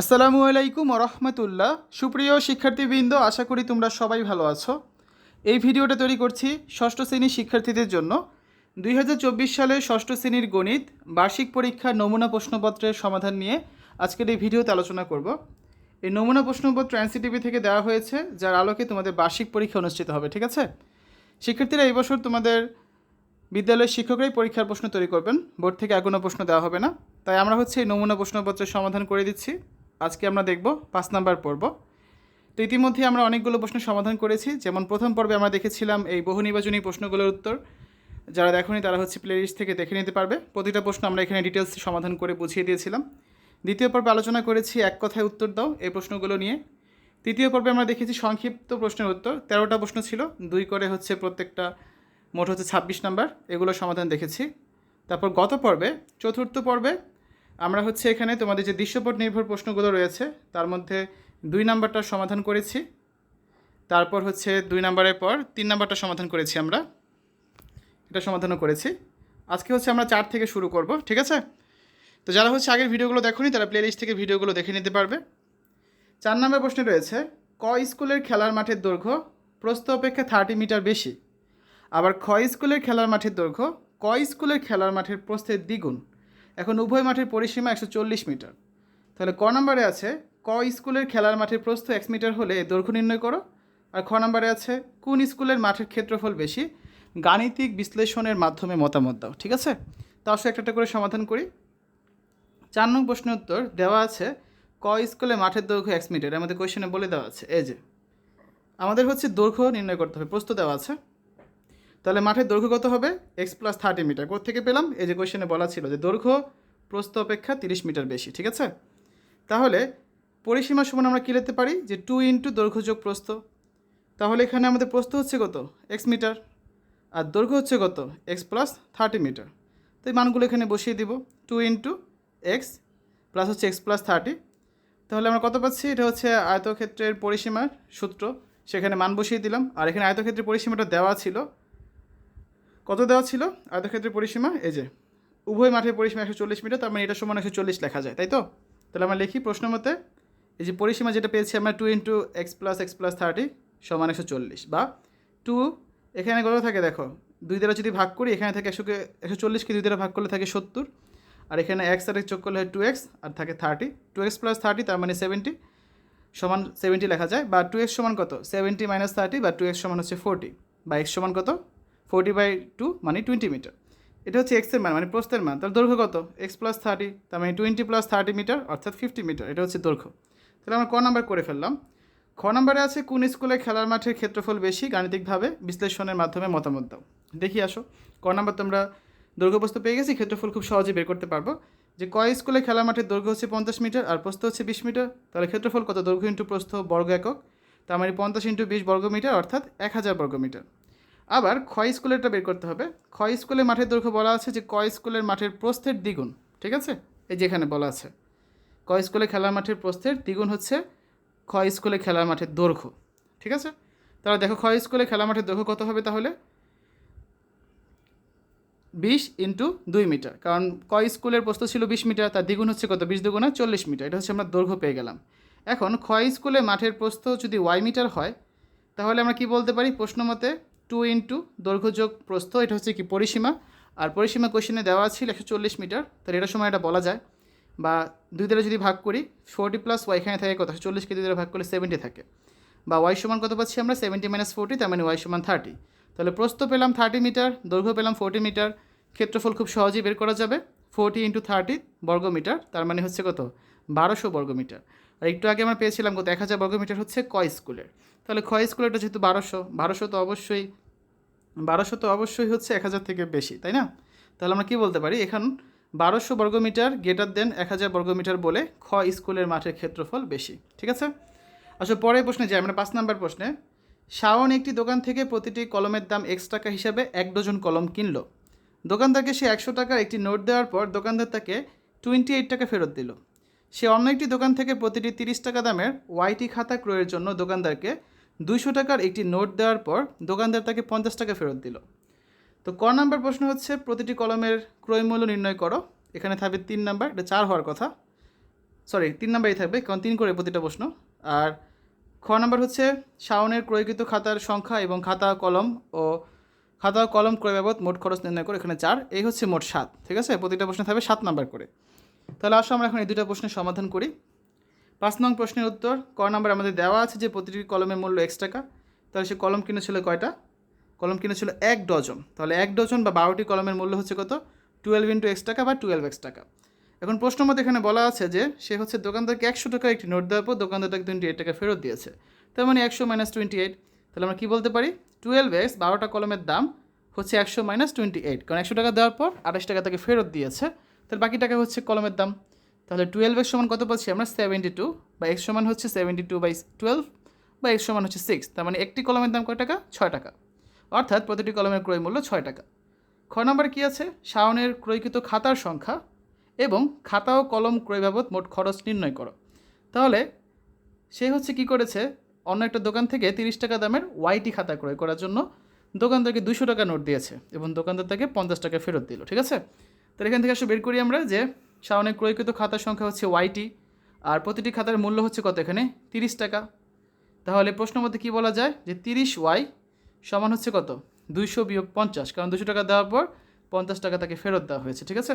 আসসালামু আলাইকুম রহমতুল্লাহ সুপ্রিয় শিক্ষার্থীবৃন্দ, আশা করি তোমরা সবাই ভালো আছো। এই ভিডিওটা তৈরি করছি ষষ্ঠ শ্রেণির শিক্ষার্থীদের জন্য। দুই হাজার চব্বিশ সালে ষষ্ঠ শ্রেণির গণিত, বার্ষিক পরীক্ষার নমুনা প্রশ্নপত্রের সমাধান নিয়ে আজকের এই ভিডিওতে আলোচনা করব। এই নমুনা প্রশ্নপত্র এনসিটিভি থেকে দেওয়া হয়েছে, যার আলোকে তোমাদের বার্ষিক পরীক্ষা অনুষ্ঠিত হবে, ঠিক আছে? শিক্ষার্থীরা এই বছর তোমাদের বিদ্যালয়ের শিক্ষকরাই পরীক্ষার প্রশ্ন তৈরি করবেন। বোর্ড থেকে আর প্রশ্ন দেওয়া হবে না। তাই আমরা হচ্ছে এই নমুনা প্রশ্নপত্রের সমাধান করে দিচ্ছি। আজকে আমরা দেখব পাঁচ নাম্বার পর্ব। তো ইতিমধ্যে আমরা অনেকগুলো প্রশ্ন সমাধান করেছি। যেমন প্রথম পর্বে আমরা দেখেছিলাম এই বহু নির্বাচনী প্রশ্নগুলোর উত্তর। যারা দেখোনি তারা হচ্ছে প্লেলিস্ট থেকে দেখে নিতে পারবে। প্রতিটা প্রশ্ন আমরা এখানে ডিটেলস সমাধান করে বুঝিয়ে দিয়েছিলাম। দ্বিতীয় পর্বে আলোচনা করেছি, এক কথায় উত্তর দাও এই প্রশ্নগুলো নিয়ে। তৃতীয় পর্বে আমরা দেখেছি সংক্ষিপ্ত প্রশ্নের উত্তর। তেরোটা প্রশ্ন ছিল, দুই করে হচ্ছে প্রত্যেকটা মোট হচ্ছে ছাব্বিশ নাম্বার। এগুলো সমাধান দেখেছি। তারপর গত পর্বে, চতুর্থ পর্বে আমরা হচ্ছে এখানে তোমাদের যে দৃশ্যপট নির্ভর প্রশ্নগুলো রয়েছে, তার মধ্যে দুই নাম্বারটা সমাধান করেছি। তারপর হচ্ছে দুই নাম্বারের পর তিন নাম্বারটা সমাধান করেছি আমরা। এটা সমাধানও করেছি। আজকে হচ্ছে আমরা চার থেকে শুরু করব, ঠিক আছে? তো যারা হচ্ছে আগের ভিডিওগুলো দেখোনি, তারা প্লেলিস্ট থেকে ভিডিওগুলো দেখে নিতে পারবে। চার নম্বর প্রশ্নে রয়েছে, ক স্কুলের খেলার মাঠের দৈর্ঘ্য? প্রস্থ অপেক্ষা থার্টি মিটার বেশি। আবার খ স্কুলের খেলার মাঠের দৈর্ঘ্য? ক স্কুলের খেলার মাঠের প্রস্থের দ্বিগুণ? এখন উভয় মাঠের পরিসীমা একশো চল্লিশ মিটার। তাহলে ক নম্বরে আছে, ক স্কুলের খেলার মাঠের প্রস্থ এক মিটার হলে দৈর্ঘ্য নির্ণয় করো। আর খ নম্বরে আছে, কোন স্কুলের মাঠের ক্ষেত্রফল বেশি? গাণিতিক বিশ্লেষণের মাধ্যমে মতামত দাও, ঠিক আছে? তা আসলে একটা একটা করে সমাধান করি। চার নং প্রশ্নের উত্তর দেওয়া আছে, ক স্কুলে মাঠের দৈর্ঘ্য এক মিটার। আমাদের কোয়েশনে বলে দেওয়া আছে, এই যে, আমাদের হচ্ছে দৈর্ঘ্য নির্ণয় করতে হবে প্রস্তুত দেওয়া আছে। তাহলে মাঠের দৈর্ঘ্য কত হবে? এক্স প্লাস থার্টি মিটার থেকে পেলাম? এই যে কোয়েশনে বলা ছিল যে দৈর্ঘ্য প্রস্থ অপেক্ষা তিরিশ মিটার বেশি, ঠিক আছে? তাহলে পরিসীমা সমান আমরা কী লিখতে পারি? যে টু ইন্টু দৈর্ঘ্য যোগ প্রস্থ। তাহলে এখানে আমাদের প্রস্থ হচ্ছে কত? এক্স মিটার আর দৈর্ঘ্য হচ্ছে কত? এক্স প্লাস থার্টি মিটার তো এই মানগুলো এখানে বসিয়ে দিব। টু ইন্টু এক্স প্লাস হচ্ছে এক্স প্লাস থার্টি তাহলে আমরা কত পাচ্ছি? এটা হচ্ছে আয়তক্ষেত্রের পরিসীমার সূত্র। সেখানে মান বসিয়ে দিলাম। আর এখানে আয়তক্ষেত্রের পরিসীমাটা দেওয়া ছিল কত দেওয়া ছিল? আয়তক্ষেত্রের পরিসীমা, এই যে, উভয় মাঠের পরিসীমা একশো চল্লিশ মিটার, তার মানে এটা সমান একশো চল্লিশ লেখা যায়, তাই তো? তাহলে আমরা লিখি প্রশ্ন মতে, এই যে পরিসীমা যেটা পেয়েছি আমরা two into x plus x plus thirty সমান একশো চল্লিশ বা টু এখানে কত থাকে দেখো? দুই দ্বারা যদি ভাগ করি, এখানে থাকে একশোকে, একশো চল্লিশকে দুই দ্বারা ভাগ করলে থাকে সত্তর, আর এখানে এক্স আর যোগ করলে হয় টু এক্স আর থাকে thirty two x plus thirty তার মানে সেভেন্টি সমান সেভেন্টি লেখা যায়, বা টু এক্স সমান কত? সেভেন্টি মাইনাস থার্টি বা টু এক্স সমান হচ্ছে ফোরটি বা এক্স সমান কত? ফোরটি বাই টু মানে টোয়েন্টি মিটার। এটা হচ্ছে এক্সের মান মানে প্রস্তের মান। তার দৈর্ঘ্য কত? এক্স প্লাস থার্টি তার মানে টোয়েন্টি প্লাস থার্টি মিটার অর্থাৎ ফিফটি মিটার এটা হচ্ছে দৈর্ঘ্য। তাহলে আমরা ক নাম্বার করে ফেললাম। খ নম্বরে আছে, কোন স্কুলে খেলার মাঠের ক্ষেত্রফল বেশি? গাণিতিকভাবে বিশ্লেষণের মাধ্যমে মতামত দাও। দেখি, আসো। ক নাম্বার তোমরা দৈর্ঘ্য প্রস্থ পেয়ে গেছি, ক্ষেত্রফল খুব সহজে বের করতে পারব। যে কয় স্কুলে খেলার মাঠের দৈর্ঘ্য হচ্ছে পঞ্চাশ মিটার আর প্রস্থ হচ্ছে বিশ মিটার তাহলে ক্ষেত্রফল কত? দৈর্ঘ্য ইন্টু প্রস্থ বর্গ একক। তার মানে পঞ্চাশ ইন্টু বিশ বর্গ মিটার অর্থাৎ এক হাজার বর্গ মিটার আবার ক্ষয় স্কুলেরটা বের করতে হবে। ক্ষয় স্কুলের মাঠের দৈর্ঘ্য বলা আছে যে কয় স্কুলের মাঠের প্রস্থের দ্বিগুণ, ঠিক আছে? এই যেখানে বলা আছে। কয় স্কুলে খেলার মাঠের প্রস্থের দ্বিগুণ হচ্ছে ক্ষয় স্কুলে খেলার মাঠের দৈর্ঘ্য, ঠিক আছে? তাহলে দেখো ক্ষয় স্কুলে খেলার মাঠের দৈর্ঘ্য কত হবে তাহলে? বিশ ইন্টু দুই মিটার, কারণ কয় স্কুলের প্রস্থ ছিল বিশ মিটার, তার দ্বিগুণ হচ্ছে কত? বিশ দুগুণা চল্লিশ মিটার, এটা হচ্ছে আমরা দৈর্ঘ্য পেয়ে গেলাম। এখন ক্ষয় স্কুলে মাঠের প্রস্থ যদি ওয়াই মিটার হয়, তাহলে আমরা কি বলতে পারি? প্রশ্ন মতে টু ইন্টু দৈর্ঘ্য যোগ প্রস্থ, এটা হচ্ছে কি পরিসীমা। আর পরিসীমা কোশ্চেনে দেওয়া ছিল একশো চল্লিশ মিটার, তাহলে এটার সময় এটা বলা যায়। বা দুই দ্বারা যদি ভাগ করি ফোরটি প্লাস ওয়াই এখানে থাকে কত? চল্লিশকে দুই দ্বারা ভাগ করলে সেভেন্টি থাকে। বা ওয়াই সমান কত পাচ্ছি আমরা? সেভেন্টি মাইনাস ফোরটি তার মানে ওয়াই সমান থার্টি তাহলে প্রস্থ পেলাম থার্টি মিটার, দৈর্ঘ্য পেলাম ফোরটি মিটার, ক্ষেত্রফল খুব সহজেই বের করা যাবে। ফোরটি ইন্টু থার্টি বর্গমিটার তার মানে হচ্ছে কত? বারোশো বর্গমিটার আর একটু আগে আমরা পেয়েছিলাম কত? এক হাজার বর্গমিটার হচ্ছে কয় স্কুলের। তাহলে ক্ষয় স্কুলেরটা যেহেতু বারোশো বারোশো তো অবশ্যই, বারোশো তো অবশ্যই হচ্ছে এক হাজার থেকে বেশি, তাই না? তাহলে আমরা কী বলতে পারি? এখন বারোশো বর্গমিটার গ্রেটার দেন এক হাজার বর্গমিটার বলে খ স্কুলের মাঠের ক্ষেত্রফল বেশি, ঠিক আছে? আসলে পরের প্রশ্নে যাই, আমরা পাঁচ নাম্বার প্রশ্নে। শাওন একটি দোকান থেকে প্রতিটি কলমের দাম এক্স টাকা হিসাবে এক ডজন কলম কিনলো। দোকানদারকে সে একশো টাকার একটি নোট দেওয়ার পর দোকানদার তাকে টোয়েন্টি এইট টাকা ফেরত দিল। সে অন্য একটি দোকান থেকে প্রতিটি তিরিশ টাকা দামের ওয়াইটি খাতা ক্রয়ের জন্য দোকানদারকে দুইশো টাকার একটি নোট দেওয়ার পর দোকানদার তাকে পঞ্চাশ টাকা ফেরত দিল। তো ক নাম্বার প্রশ্ন হচ্ছে, প্রতিটি কলমের ক্রয় মূল্য নির্ণয় করো। এখানে থাকবে তিন নাম্বার, এটা চার হওয়ার কথা। সরি তিন নাম্বারই থাকবে, কারণ তিন করে প্রতিটা প্রশ্ন। আর খ নাম্বার হচ্ছে, শাওনের ক্রয়কৃত খাতার সংখ্যা এবং খাতা কলম ও খাতা কলম ক্রয় বাবদ মোট খরচ নির্ণয় করে, এখানে চার, এই হচ্ছে মোট সাত, ঠিক আছে? প্রতিটা প্রশ্ন থাকবে সাত নাম্বার করে। তাহলে আসো আমরা এখন এই দুটো প্রশ্নের সমাধান করি। পাঁচ নং প্রশ্নের উত্তর, ক নাম্বার আমাদের দেওয়া আছে যে প্রতিটি কলমের মূল্য এক্স টাকা। তাহলে সে কলম কিনেছিল কয়টা? কলম কিনেছিল এক ডজন। তাহলে এক ডজন বা বারোটি কলমের মূল্য হচ্ছে কত? টুয়েলভ ইন্টু এক্স টাকা বা টুয়েলভ এক্স টাকা। এখন প্রশ্ন মধ্যে এখানে বলা আছে যে, সে হচ্ছে দোকানদারকে একশো টাকা একটি নোট দেওয়ার পর দোকানদারটাকে টোয়েন্টি এইট টাকা ফেরত দিয়েছে। তার মানে একশো মাইনাস টোয়েন্টি এইট তাহলে আমরা কী বলতে পারি? টুয়েলভ এক্স বারোটা কলমের দাম হচ্ছে একশো মাইনাস টোয়েন্টি এইট কারণ একশো টাকা দেওয়ার পর আঠাশ টাকা তাকে ফেরত দিয়েছে। তাহলে বাকি টাকা হচ্ছে কলমের দাম। তাহলে টুয়েলভ এক্স সমান কত পাচ্ছি আমরা? সেভেন্টি টু বা এক্স সমান হচ্ছে সেভেন্টি টু বাই টুয়েলভ বা এক্স সমান হচ্ছে সিক্স তার মানে একটি কলমের দাম কয় টাকা? ছয় টাকা। অর্থাৎ প্রতিটি কলমের ক্রয় মূল্য ছয় টাকা। খ নম্বর কী আছে? শাওনের ক্রয়কৃত খাতার সংখ্যা এবং খাতা ও কলম ক্রয় বাবদ মোট খরচ নির্ণয় করো। তাহলে সে হচ্ছে কি করেছে? অন্য একটা দোকান থেকে তিরিশ টাকা দামের ওয়াইটি খাতা ক্রয় করার জন্য দোকানদারকে দুশো টাকা নোট দিয়েছে এবং দোকানদার তাকে পঞ্চাশ টাকা ফেরত দিল, ঠিক আছে? তাহলে এখান থেকে আসলে বের করি আমরা যে শাওনের ক্রয়কৃত খাতার সংখ্যা হচ্ছে ওয়াইটি আর প্রতিটি খাতার মূল্য হচ্ছে কত এখানে? তিরিশ টাকা। তাহলে প্রশ্ন মধ্যে কী বলা যায়? যে তিরিশ ওয়াই সমান হচ্ছে কত? দুইশো বিয়োগ পঞ্চাশ, কারণ দুশো টাকা দেওয়ার পর পঞ্চাশ টাকা তাকে ফেরত দেওয়া হয়েছে, ঠিক আছে?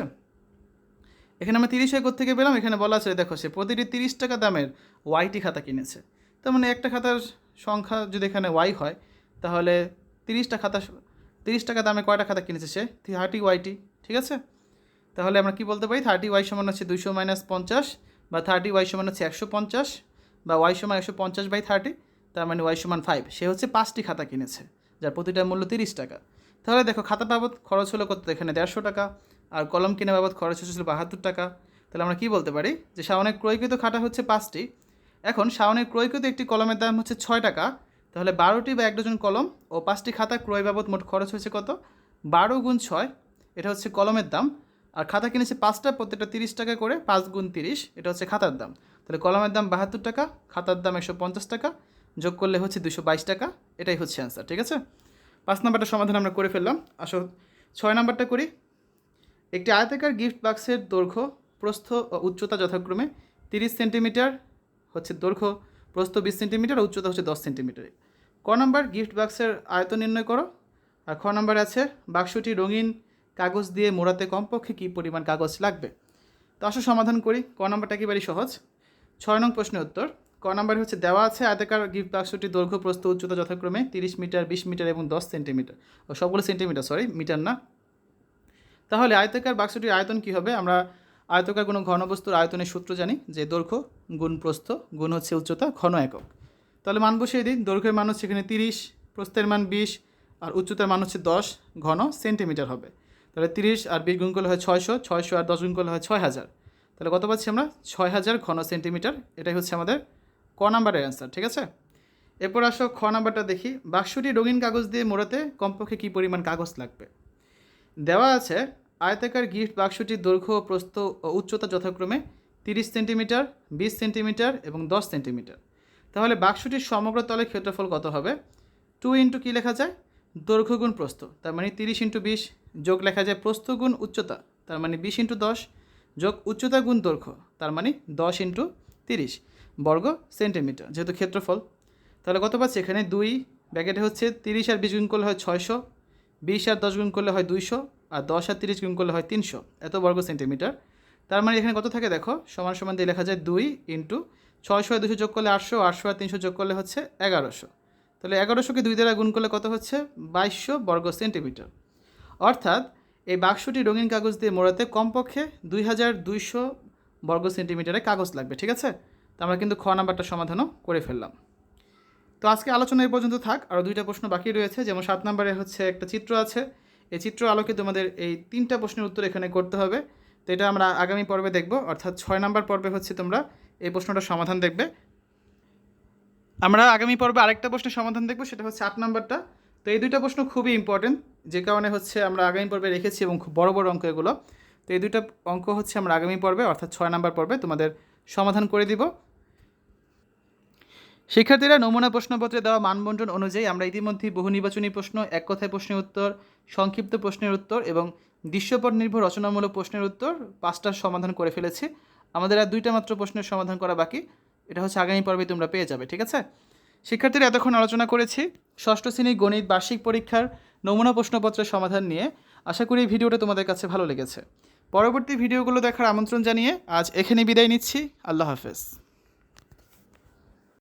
এখানে আমরা তিরিশ একর থেকে পেলাম? এখানে বলা আছে, দেখো, সে প্রতিটি তিরিশ টাকা দামের ওয়াইটি খাতা কিনেছে। তার মানে একটা খাতার সংখ্যা যদি এখানে ওয়াই হয়, তাহলে তিরিশটা খাতা, তিরিশ টাকা দামে কয়টা খাতা কিনেছে সে? থার্টি ওয়াইটি ঠিক আছে? তাহলে আমরা কি বলতে পারি? থার্টি ওয়াই সমান হচ্ছে দুইশো মাইনাস পঞ্চাশ বা থার্টি ওয়াই সমান হচ্ছে একশো পঞ্চাশ বা ওয়াই সমান একশো পঞ্চাশ বাই থার্টি তার মানে ওয়াই সমান ফাইভ সে হচ্ছে পাঁচটি খাতা কিনেছে, যার প্রতিটার মূল্য তিরিশ টাকা। তাহলে দেখো, খাতা বাবদ খরচ হলো কত? এখানে দেড়শো টাকা। আর কলম কেনা বাবদ খরচ হচ্ছিল বাহাত্তর টাকা। তাহলে আমরা কি বলতে পারি? যে শাওনের ক্রয়কৃত খাতা হচ্ছে পাঁচটি। এখন শাওনের ক্রয়কৃত একটি কলমের দাম হচ্ছে ছয় টাকা। তাহলে বারোটি বা এক ডজন কলম ও পাঁচটি খাতা ক্রয় বাবদ মোট খরচ হয়েছে কত? বারো গুণ ছয়, এটা হচ্ছে কলমের দাম। আর খাতা কিনেছে পাঁচটা, প্রত্যেকটা তিরিশ টাকা করে, পাঁচ গুণ তিরিশ, এটা হচ্ছে খাতার দাম। তাহলে কলমের দাম বাহাত্তর টাকা, খাতার দাম একশো পঞ্চাশ টাকা, যোগ করলে হচ্ছে দুশো বাইশ টাকা, এটাই হচ্ছে অ্যান্সার ঠিক আছে? পাঁচ নাম্বারটা সমাধান আমরা করে ফেললাম। আসো, ছয় নাম্বারটা করি। একটি আয়তাকার গিফট বাক্সের দৈর্ঘ্য, প্রস্থ ও উচ্চতা যথাক্রমে তিরিশ সেন্টিমিটার, হচ্ছে দৈর্ঘ্য, প্রস্থ বিশ সেন্টিমিটার উচ্চতা হচ্ছে দশ সেন্টিমিটার। ক নাম্বার গিফট বাক্সের আয়তন নির্ণয় করো। আর খ নাম্বার আছে, বাক্সটি রঙিন কাগজ দিয়ে মোড়াতে কমপক্ষে কী পরিমাণ কাগজ লাগবে? তো আসো সমাধান করি। ক নাম্বারটা একেবারেই সহজ। ছয় নং প্রশ্নের উত্তর। ক নাম্বার হচ্ছে, দেওয়া আছে আয়তাকার গিফট বাক্সটি দৈর্ঘ্য, প্রস্থ, উচ্চতা যথাক্রমে তিরিশ মিটার, বিশ মিটার এবং দশ সেন্টিমিটার। সবগুলো সেন্টিমিটার সরি মিটার না। তাহলে আয়তাকার বাক্সটির আয়তন কী হবে? আমরা আয়তাকার কোনো ঘনবস্তুর আয়তনের সূত্র জানি, যে দৈর্ঘ্য, গুণ প্রস্থ, গুণ হচ্ছে উচ্চতা, ঘন একক। তাহলে মান বসিয়ে দিই। দৈর্ঘ্যের মান হচ্ছে এখানে তিরিশ, প্রস্থের মান বিশ, আর উচ্চতার মান হচ্ছে দশ, ঘন সেন্টিমিটার হবে। তাহলে তিরিশ আর বিশ গুণ করলে হয় ছয়শো ছয়শো আর দশ গুণ করলে হয় ছয় হাজার তাহলে কত পাচ্ছি আমরা? ছয় হাজার ঘন সেন্টিমিটার। এটাই হচ্ছে আমাদের ক নাম্বারের অ্যান্সার ঠিক আছে? এরপর আসো খ নাম্বারটা দেখি। বাক্সটি রঙিন কাগজ দিয়ে মোড়াতে কমপক্ষে কী পরিমাণ কাগজ লাগবে? দেওয়া আছে, আয়তাকার গিফট বাক্সটির দৈর্ঘ্য, প্রস্থ ও উচ্চতা যথাক্রমে তিরিশ সেন্টিমিটার, বিশ সেন্টিমিটার এবং দশ সেন্টিমিটার। তাহলে বাক্সটির সমগ্র তলের ক্ষেত্রফল কত হবে? টু ইন্টু কী লেখা যায়? দৈর্ঘ্য গুণ প্রস্থ, তার মানে তিরিশ ইন্টু বিশ যোগ লেখা যায় প্রস্থ গুণ উচ্চতা, তার মানে বিশ ইন্টু দশ, যোগ উচ্চতা গুণ দৈর্ঘ্য, তার মানে দশ ইন্টু তিরিশ বর্গ সেন্টিমিটার, যেহেতু ক্ষেত্রফল। তাহলে কত পাচ্ছি এখানে? দুই ব্যাকেটে হচ্ছে তিরিশ আর বিশ গুণ করলে হয় ছয়শো, বিশ আর দশ গুণ করলে হয় দুইশো, আর দশ আর তিরিশ গুণ করলে হয় তিনশো, এত বর্গ সেন্টিমিটার। তার মানে এখানে কত থাকে দেখো? সমান সমান দিয়ে লেখা যায় দুই ইন্টু ছয়শো আর দুশো যোগ করলে আটশো আটশো আর তিনশো যোগ করলে হচ্ছে এগারোশো। তাহলে এগারোশোকে দুই দ্বারা গুণ করলে কত হচ্ছে? বাইশশো বর্গ সেন্টিমিটার। অর্থাৎ এই বাক্সটি রঙিন কাগজ দিয়ে মোড়াতে কমপক্ষে দুই হাজার দুইশো বর্গ সেন্টিমিটারে কাগজ লাগবে, ঠিক আছে? তো আমরা কিন্তু খ নাম্বারটা সমাধানও করে ফেললাম। তো আজকে আলোচনা এই পর্যন্ত থাক, আরও দুইটা প্রশ্ন বাকি রয়েছে, যেমন সাত নম্বরে হচ্ছে একটা চিত্র আছে, এই চিত্র আলোকে তোমাদের এই তিনটা প্রশ্নের উত্তর এখানে করতে হবে। তো এটা আমরা আগামী পর্বে দেখব, অর্থাৎ ছয় নম্বর পর্বে হচ্ছে তোমরা এই প্রশ্নটার সমাধান দেখবে। আমরা আগামী পর্বে আরেকটা প্রশ্নের সমাধান দেখব, সেটা হচ্ছে আট নম্বরটা। তো এই দুইটা প্রশ্ন খুবই ইম্পর্টেন্ট যে কারণে হচ্ছে আমরা আগামী পর্বে রেখেছি এবং খুব বড় বড় অঙ্ক এগুলো। তো এই দুইটা অঙ্ক হচ্ছে আমরা আগামী পর্বে, অর্থাৎ ছয় নম্বর পর্বে তোমাদের সমাধান করে দিব। শিক্ষার্থীরা নমুনা প্রশ্নপত্রে দেওয়া মানবন্টন অনুযায়ী আমরা ইতিমধ্যেই বহু নির্বাচনী প্রশ্ন, এক কথায় প্রশ্নের উত্তর, সংক্ষিপ্ত প্রশ্নের উত্তর এবং দৃশ্যপট নির্ভর রচনামূলক প্রশ্নের উত্তর পাঁচটার সমাধান করে ফেলেছি। আমাদের আর দুইটা মাত্র প্রশ্নের সমাধান করা বাকি। এটা হচ্ছে আগামী পর্বে তোমরা পেয়ে যাবে, ঠিক আছে? শিক্ষার্থীরা এতক্ষণ আলোচনা করেছি। ষষ্ঠ শ্রেণির গণিত বার্ষিক পরীক্ষার নমুনা প্রশ্নপত্রের সমাধান নিয়ে। আশা করি এই ভিডিওটা তোমাদের কাছে ভালো লেগেছে। পরবর্তী ভিডিওগুলো দেখার আমন্ত্রণ জানিয়ে আজ এখানে বিদায় নিচ্ছি। আল্লাহ হাফেজ।